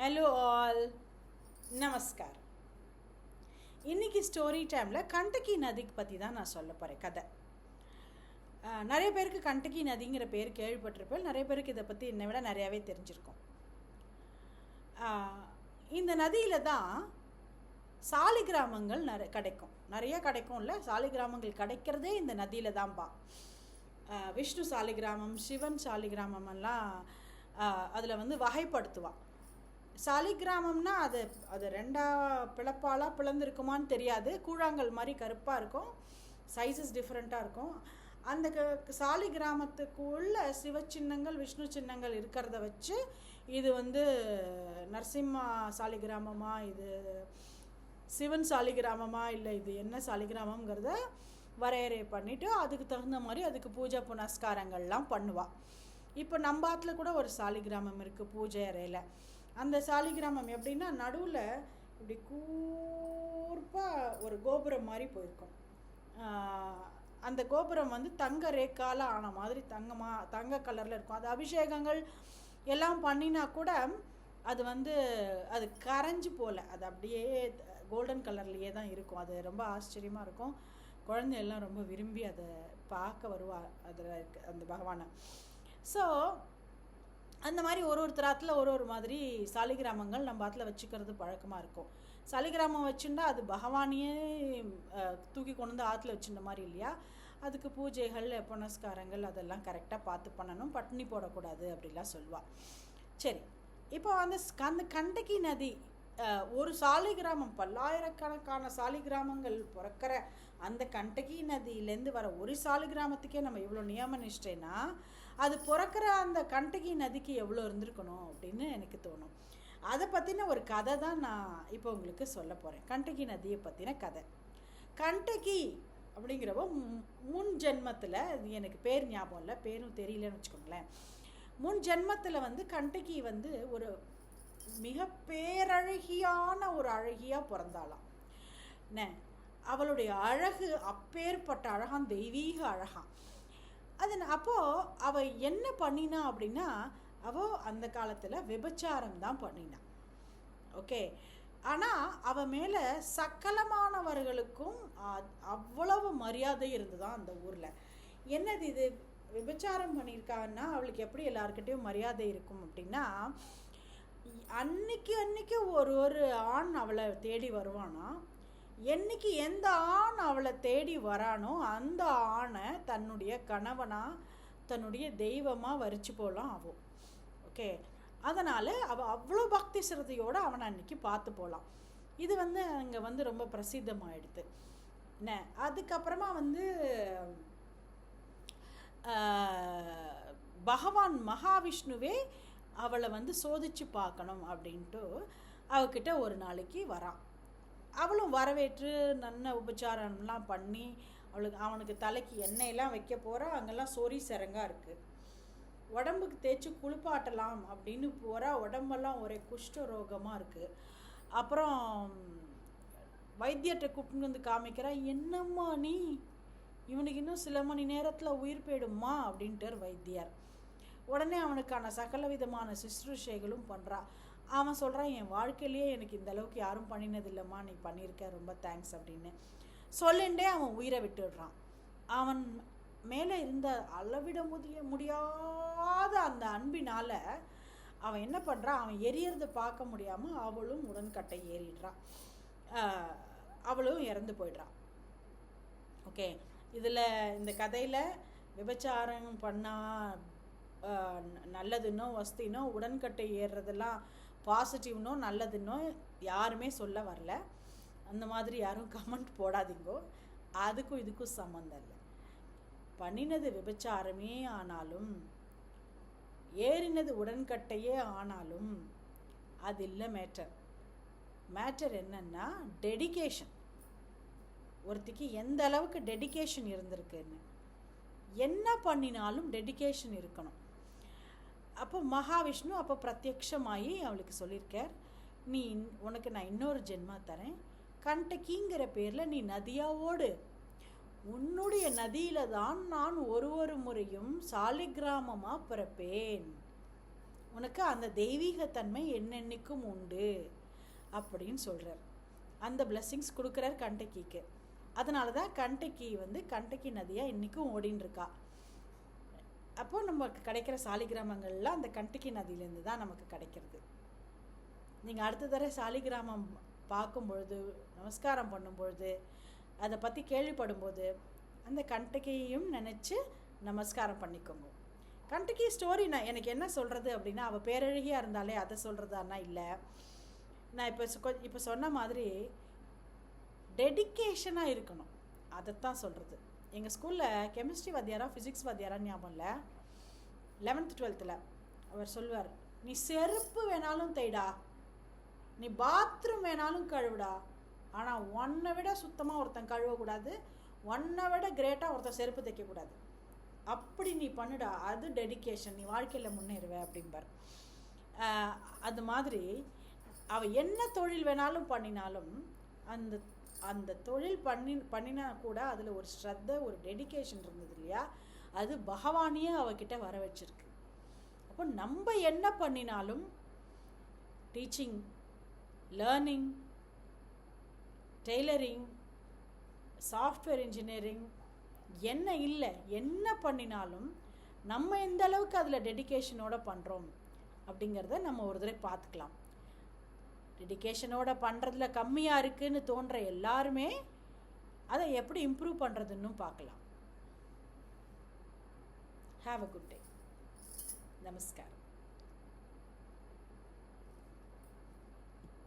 Hello all நமஸ்கார் இன்றைக்கி story டைமில் கண்டகி நதிக்கு பற்றி தான் நான் சொல்ல போகிறேன் கதை. நிறைய பேருக்கு கண்டகி நதிங்கிற பேர் கேள்விப்பட்டிருப்பேன் நிறைய பேருக்கு இதை பற்றி என்னை விட நிறையாவே தெரிஞ்சிருக்கும். இந்த நதியில் தான் சாலி கிராமங்கள் நிறைய கிடைக்கும். நிறைய கிடைக்கும் இல்லை? சாலி கிராமங்கள் கிடைக்கிறதே இந்த நதியில் தான்ப்பா விஷ்ணு சாலி கிராமம் சிவன் சாலி கிராமம் எல்லாம் அதில் வந்து வகைப்படுத்துவான். சாலிகிராமம்னா அது அது ரெண்டா பிளப்பாலாக பிளந்துருக்குமான்னு தெரியாது. கூழாங்கல் மாதிரி கருப்பாக இருக்கும். சைஸஸ் டிஃப்ரெண்ட்டாக இருக்கும். அந்த க சாலி கிராமத்துக்குள்ள சிவ சின்னங்கள் விஷ்ணு சின்னங்கள் இருக்கிறத வச்சு இது வந்து நரசிம்மா சாலி கிராமமா இது சிவன் சாலி கிராமமா இல்லை இது என்ன சாலி கிராமங்கிறத வரையறை பண்ணிவிட்டு அதுக்கு தகுந்த மாதிரி அதுக்கு பூஜை புனஸ்காரங்கள்லாம் பண்ணுவாள் இப்போ நம்ம ஆற்றுல கூட ஒரு சாலி கிராமம் இருக்குது பூஜை அறையில். அந்த சாலிகிராமம் எப்படின்னா நடுவில் இப்படி கூர்ப்பாக ஒரு கோபுரம் மாதிரி போயிருக்கும். அந்த கோபுரம் வந்து தங்க ரேக்கால் ஆன மாதிரி தங்கமாக தங்க கலரில் இருக்கும். அது அபிஷேகங்கள் எல்லாம் பண்ணினா கூட அது வந்து அது கரைஞ்சு போகல அது அப்படியே கோல்டன் கலர்லேயே தான் இருக்கும். அது ரொம்ப ஆச்சரியமாக இருக்கும். குழந்தை எல்லாம் ரொம்ப விரும்பி அதை பார்க்க வருவா அதில் இருக்க அந்த பகவானை. ஸோ அந்த மாதிரி ஒரு ஒரு தராத்தில் ஒரு ஒரு மாதிரி சாலிகிராமங்கள் நம்ம ஆற்றுல வச்சுக்கிறது பழக்கமாக இருக்கும். சாலிகிராமம் வச்சுருந்தா அது பகவானையே தூக்கி கொண்டு வந்து ஆற்றுல வச்சுருந்த மாதிரி இல்லையா? அதுக்கு பூஜைகள் புனஸ்காரங்கள் அதெல்லாம் கரெக்டாக பார்த்து பண்ணணும். பட்டினி போடக்கூடாது அப்படிலாம் சொல்லுவாள் சரி. இப்போ அந்த ஸ்- அந்த கண்டகி நதி ஒரு சாலிகிராமம் பல்லாயிரக்கணக்கான சாலிகிராமங்கள் பிறக்கிற அந்த கண்டகி நதியிலேருந்து வர ஒரு சாலு கிராமத்துக்கே நம்ம இவ்வளோ நியம நிஷ்டைனா அது பிறக்கிற அந்த கண்டகி நதிக்கு எவ்வளோ இருந்திருக்கணும் அப்படின்னு எனக்கு தோணும். அதை பற்றின ஒரு கதை தான் நான் இப்போ உங்களுக்கு சொல்ல போகிறேன் கண்டகி நதியை பற்றின கதை. கண்டகி அப்படிங்கிறவ மு- முன் ஜென்மத்தில் எனக்கு பேர் ஞாபகம் இல்லை பேரும் தெரியலன்னு வச்சுக்கோங்களேன். முன் ஜென்மத்தில் வந்து கண்டகி வந்து ஒரு மிக பேரழகியான ஒரு அழகியாக பிறந்தாலாம் என்ன? அவளுடைய அழகு அப்பேற்பட்ட அழகான் தெய்வீக அழகான் அது அப்போது அவள் என்ன பண்ணினா அப்படின்னா அவ அந்த காலத்தில் விபச்சாரம் தான் பண்ணினான் ஓகே? ஆனால் அவ மேலே சக்கலமானவர்களுக்கும் அவ்வளவு மரியாதை இருந்துதான் அந்த ஊரில். என்னது இது? விபச்சாரம் பண்ணியிருக்காங்கன்னா அவளுக்கு எப்படி எல்லாருக்கிட்டேயும் மரியாதை இருக்கும் அப்படின்னா அன்னைக்கு அன்னைக்கு ஒரு ஒரு ஆண் அவளை தேடி வருவானா? என்னைக்கு எந்த ஆண் அவளை தேடி வரானோ அந்த ஆணை தன்னுடைய கணவனாக தன்னுடைய தெய்வமாக வரிச்சு போகலாம் ஆகும் ஓகே? அதனால் அவள் அவ்வளோ பக்தி சிரதையோடு அவனை அன்னைக்கு பார்த்து போகலாம் இது வந்து அங்கே வந்து ரொம்ப பிரசித்தமாயிடுது. என்ன? அதுக்கப்புறமா வந்து பகவான் மகாவிஷ்ணுவே அவளை வந்து சோதிச்சு பார்க்கணும் அப்படின்ட்டு அவகிட்ட ஒரு நாளைக்கு வரான். அவளும் வரவேற்று நல்ல உபச்சாரம்லாம் பண்ணி அவளுக்கு அவனுக்கு தலைக்கு எண்ணெயெல்லாம் வைக்க போகிறா அங்கெல்லாம் சொறி சரங்காக இருக்குது உடம்புக்கு தேய்ச்சி குளிப்பாட்டலாம் அப்படின்னு போகிறா உடம்பெல்லாம் ஒரே குஷ்ட ரோகமாக இருக்குது அப்புறம் வைத்தியர்கிட்ட கூப்பிட்டு வந்து காமிக்கிறா என்னம்மா நீ? இவனுக்கு இன்னும் சில மணி நேரத்தில் உயிர் போயிடுமா அப்படின்ட்டு வைத்தியர். உடனே அவனுக்கான சகல விதமான சுশ্ரூஷைகளும் பண்ணுறா அவன் சொல்கிறான் என் வாழ்க்கையிலேயே எனக்கு இந்த அளவுக்கு யாரும் பண்ணினதில்லைம்மா நீ பண்ணியிருக்க ரொம்ப தேங்க்ஸ் அப்படின்னு. சொல்லிண்டே அவன் உயிரை விட்டுடுறான். அவன் மேலே இருந்த அளவிட முடிய முடியாத அந்த அன்பினால் அவன் என்ன பண்ணுறான் அவன் எரியறத பார்க்க முடியாமல் அவளும் உடன்கட்டை ஏறிடுறான். அவளும் இறந்து போயிடுறான். ஓகே இதில் இந்த கதையில் விபச்சாரம் பண்ணால் நல்லதுன்னோ வசதினோ உடன்கட்டை ஏறுறதெல்லாம் பாசிட்டிவ்னோ நல்லதுன்னோ யாருமே சொல்ல வரல. அந்த மாதிரி யாரும் கமெண்ட் போடாதீங்கோ. அதுக்கும் இதுக்கும் சம்மந்தம் இல்லை. பண்ணினது விபச்சாரமே ஆனாலும் ஏறினது உடன்கட்டையே ஆனாலும் அது இல்லை மேட்டர். மேட்டர் என்னன்னா டெடிகேஷன். ஒருத்திக்கு எந்த அளவுக்கு டெடிகேஷன் இருந்திருக்குன்னு. என்ன பண்ணினாலும் டெடிகேஷன் இருக்கணும். அப்போ மகாவிஷ்ணு அப்போ பிரத்யக்ஷமாகி அவளுக்கு சொல்லியிருக்கார் நீ இன்- உனக்கு நான் இன்னொரு ஜென்மா தரேன். கண்டகிங்கிற பேரில் நீ நதியா ஓடு. உன்னுடைய நதியில தான் நான் ஒரு ஒரு முறையும் சாலிகிராமமாக பிறப்பேன். உனக்கு அந்த தெய்வீகத்தன்மை என்னென்னைக்கும் உண்டு. அப்படின்னு சொல்கிறார் அந்த பிளெஸ்ஸிங்ஸ் கொடுக்குறார் கண்டக்கிக்கு அதனால தான் கண்டக்கி வந்து கண்டக்கி நதியாக இன்றைக்கும் ஓடின்னு இருக்கா. அப்போ நமக்கு கிடைக்கிற சாலிகிராமங்கள்லாம் அந்த கண்டிக்கி நதியிலேருந்து தான் நமக்கு கிடைக்கிறது. நீங்கள் அடுத்த தடவை சாலிகிராமம் பார்க்கும் பொழுது நமஸ்காரம் பண்ணும் பொழுது அதை பற்றி கேள்விப்படும்போது அந்த கண்டகியையும் நினச்சி நமஸ்காரம் பண்ணிக்கோங்க. கண்டகி ஸ்டோரி நான் எனக்கு என்ன சொல்கிறது அப்படின்னா அவள் பேரழகியாக இருந்தாலே அதை சொல்கிறதானா இல்லை. நான் இப்போ இப்போ சொன்ன மாதிரி டெடிக்கேஷனாக இருக்கணும். அதைத்தான் சொல்கிறது எங்கள் ஸ்கூலில் கெமிஸ்ட்ரி வாத்தியாரா ஃபிசிக்ஸ் வாத்தியாரா ஞாபகம் இல்லை. லெவன்த்து டுவெல்த்தில் அவர் சொல்வார் நீ செருப்பு வேணாலும் தைடா நீ பாத்ரூம் வேணாலும் கழுவுடா ஆனால் ஒன்றை விட சுத்தமாக ஒருத்தன் கழுவக்கூடாது ஒன்றை விட கிரேட்டாக ஒருத்தன் செருப்பு தைக்கக்கூடாது அப்படி நீ பண்ணுடா அது டெடிகேஷன் நீ வாழ்க்கையில் முன்னேறுவ அப்படிம்பார். அது மாதிரி அவள் என்ன தொழில் வேணாலும் பண்ணினாலும் அந்த அந்த தொழில் பண்ணி பண்ணினா கூட அதில் ஒரு ஸ்ரத்த ஒரு டெடிகேஷன் இருந்தது இல்லையா? அது பகவானியே அவகிட்ட வர வச்சிருக்கு அப்போ நம்ம என்ன பண்ணினாலும் teaching learning tailoring software engineering என்ன இல்லை என்ன பண்ணினாலும் நம்ம எந்த அளவுக்கு அதில் டெடிக்கேஷனோட பண்ணுறோம் அப்படிங்கிறத நம்ம ஒரு தடவை பார்த்துக்கலாம். டெடிக்கேஷனோட பண்ணுறதுல கம்மியாக இருக்குதுன்னு தோன்ற எல்லாருமே அதை எப்படி இம்ப்ரூவ் பண்ணுறதுன்னு பார்க்கலாம். ஹாவ் அ குட் டே நமஸ்காரம்